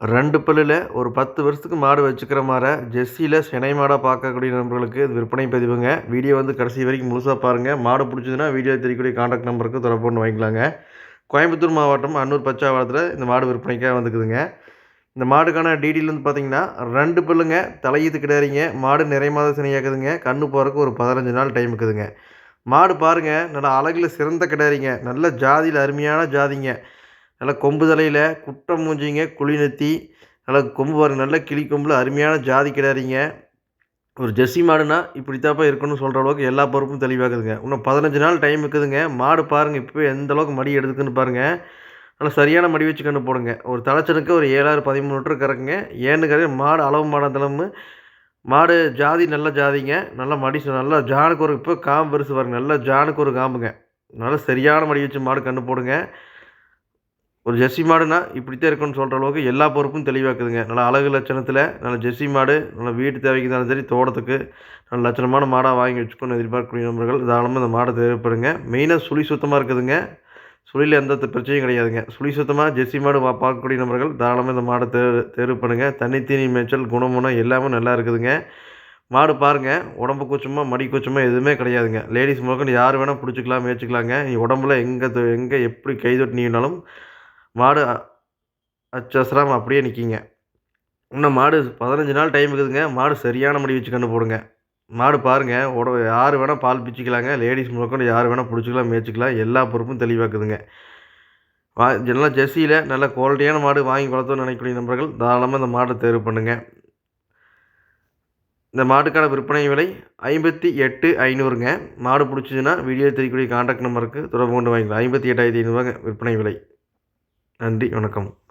ரெண்டு பல்லில் ஒரு பத்து வருஷத்துக்கு மாடு வச்சுக்கிற மாதிரி ஜெர்சியில் சினை மாடாக பார்க்கக்கூடிய நண்பர்களுக்கு இது விற்பனை பதிவுங்க. வீடியோ வந்து கடைசி வரைக்கும் முழுசாக பாருங்கள் மாடு பிடிச்சதுன்னா வீடியோ தெரியக்கூடிய காண்டாக்ட் நம்பருக்கு தொடர்பு கொண்டு வாங்கிக்கலாங்க. கோயம்புத்தூர் மாவட்டம் அன்னூர் பச்சாவளத்தில் இந்த மாடு விற்பனைக்காக வந்துக்குதுங்க. இந்த மாடுக்கான டீட்டெயில் வந்து பார்த்தீங்கன்னா ரெண்டு பல்லுங்க தலையீத்து கிடையாதுங்க. மாடு நிறை மாத சினையாக்குதுங்க. கண்ணு போகிறக்கு ஒரு பதினஞ்சு நாள் டைம் இருக்குதுங்க. மாடு பாருங்கள் நல்லா அழகில் சிறந்த கிடையாதுங்க. நல்ல ஜாதியில் அருமையான ஜாதிங்க. நல்லா கொம்பு தலையில் குட்டை மூஞ்சிங்க குழி நெத்தி நல்லா கொம்பு பாருங்க நல்ல கிளி கொம்பில் அருமையான ஜாதி கிடாரிங்க. ஒரு ஜெர்சி மாடுனா இப்படித்தாப்பா இருக்கணும்னு சொல்கிற அளவுக்கு எல்லா பொறுப்பும் தெளிவாக்குதுங்க இன்னும் பதினஞ்சு நாள் டைம் இருக்குதுங்க. மாடு பாருங்கள் இப்போ எந்த அளவுக்கு மடி எடுத்துக்குன்னு பாருங்கள் நல்லா சரியான மடி வச்சு கண்டு போடுங்க. ஒரு தலைச்சனுக்கு ஒரு ஏழாயிரம் பதிமூணு லிட்டர் கறக்குங்க. ஏன்னு கறி மாடு அளவு மாடந்தளவு மாடு ஜாதி நல்ல ஜாதிங்க. நல்ல மடி நல்லா ஜானுக்கு ஒரு இப்போ காம்பு பெருசு பாருங்க. நல்லா ஜானுக்கு ஒரு காம்புங்க. நல்லா சரியான மடி வச்சு மாடு கண்டு போடுங்க. ஒரு ஜெர்சி மாடுனா இப்படித்தான் இருக்குன்னு சொல்கிற அளவுக்கு எல்லா பொறுப்பும் தெளிவாக்குதுங்க. நல்லா அழகு லட்சணத்தில் நல்ல ஜெர்சி மாடு நல்ல வீட்டு தேவைக்கு இருந்தாலும் சரி தோட்டத்துக்கு நல்ல லட்சணமான மாடாக வாங்கி வச்சுக்கணும் எதிர்பார்க்கக்கூடிய நண்பர்கள் தாராளமாக இந்த மாடை தேவைப்படுங்க. மெயினாக சுழி சுத்தமாக இருக்குதுங்க. சுழியில் எந்த பிரச்சனையும் கிடையாதுங்க. சுழி சுத்தமாக ஜெர்சி மாடு பார்க்கக்கூடிய நபர்கள் தாராளமாக இந்த மாடை தே தேர்வு பண்ணுங்கள் தண்ணி தீனி மேய்ச்சல் குணமுணம் எல்லாமே நல்லா இருக்குதுங்க. மாடு பாருங்கள் உடம்பு கூச்சமாக மடி கூச்சமாக எதுவுமே கிடையாதுங்க. லேடிஸ் முழுக்க யார் வேணால் பிடிச்சிக்கலாம் மேய்ச்சிக்கலாங்க. நீ உடம்புல எங்கே எங்கே எப்படி கை தொட்டு மாடு அச்சசராமல் அப்படியே நிற்கிங்க இன்னும் மாடு பதினஞ்சு நாள் டைம் இருக்குதுங்க. மாடு சரியான முடி வச்சு கண்டு போடுங்க. மாடு பாருங்கள் உட யார் வேணால் பால் பிச்சுக்கலாங்க. லேடிஸ் முழுக்கொண்டு யார் வேணால் பிடிச்சிக்கலாம் மேய்ச்சிக்கலாம். எல்லா பொறுப்பும் தெளிவாக்குதுங்க. வா நல்லா ஜெர்சியில் நல்ல குவாலிட்டியான மாடு வாங்கி வளர்த்தோன்னு நினைக்கக்கூடிய நண்பர்கள் தாராளமாக இந்த மாடை தேர்வு பண்ணுங்கள் இந்த மாட்டுக்கான விற்பனை விலை ஐம்பத்தி எட்டு ஐநூறுங்க. மாடு பிடிச்சிதுன்னா வீடியோ தெரியக்கூடிய கான்டாக்ட் நம்பருக்கு தொடர்பு கொண்டு வாங்கிக்கலாம். ஐம்பத்தி எட்டாயிரத்தி ஐநூறுவாங்க விற்பனை விலை. நன்றி வணக்கம்.